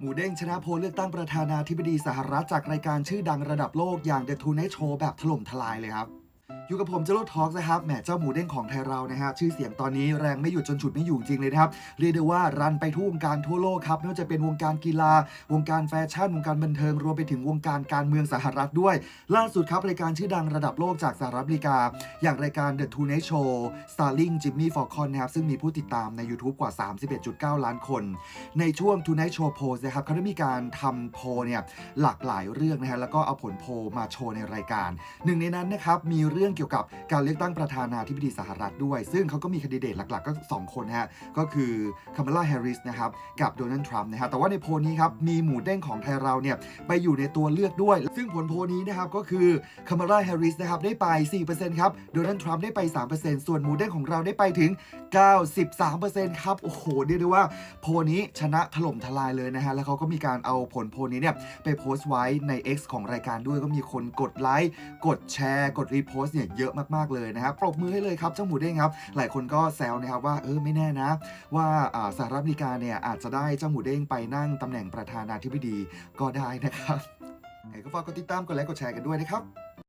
หมูเด้งชนะโพลเลือกตั้งประธานาธิบดีสหรัฐจากรายการชื่อดังระดับโลกอย่าง The Tonight Show แบบถล่มทลายเลยครับ อยู่กับผมเจโรทอกนะครับแหมเจ้าหมูเด้งของไทยเรานะฮะชื่อเสียงตอนนี้แรงไม่หยุดจนฉุดไม่อยู่จริงเลยนะครับเรียกได้ว่ารันไปทั่ววงการทั่วโลกครับไม่ว่าจะเป็นวงการกีฬา วงการแฟชั่น วงการบันเทิงรวมไปถึงวงการการเมืองสหรัฐด้วย ล่าสุดครับรายการชื่อดังระดับโลกจากสหรัฐอเมริกา อย่างรายการ The Tonight Show Starling Jimmy Fallon นะครับซึ่งมีผู้ติดตามใน YouTube กว่า 31.9 ล้านคน ในช่วง Tonight Show p o นะครับเขาได้มีการทำโพเนี่ยหลากหลายเรื่องนะฮะแล้วก็เอาผลโพมาโชว์ในรายการ หนึ่งในนั้นนะครับมีเรื่องเกี่ยวกับการเลือกตั้งประธานาธิบดีสหรัฐด้วย ซึ่งเขาก็มีคนดิเดตหลัก ๆ ก็ 2 คนนะฮะ ก็คือคามาลาแฮร์ริสนะครับกับโดนัลด์ทรัมป์นะฮะแต่ว่าในโพลนี้ครับมีหมูเด้งของไทยเราเนี่ยไปอยู่ในตัวเลือกด้วย ซึ่งผลโพลนี้นะครับก็คือคามาลาแฮร์ริสนะครับได้ไป 4%ครับโดนัลด์ทรัมป์ได้ไป 3%ส่วนหมูเด้งของเราได้ไปถึง 93%ครับโอ้โหเรียกได้ว่าโพลนี้ชนะถล่มทลายเลยนะฮะแล้วเขาก็มีการเอาผลโพลนี้เนี่ยไปโพสต์ไว้ใน X ของรายการด้วยก็มีคนกดไลค์กดแชร์ กดรีโพสต์เนี่ยเยอะมากๆเลยนะครับปรบมือให้เลยครับเจ้าหมูเด้งครับ หลายคนก็แซวนะครับว่าเออไม่แน่นะ ว่าอ่าสหรัฐอเมริกาเนี่ยอาจจะได้เจ้าหมูเด้งไปนั่งตำแหน่งประธานาธิบดีก็ได้นะครับไงก็ฝากกดติดตามกดไลค์กดแชร์กันด้วยนะครับ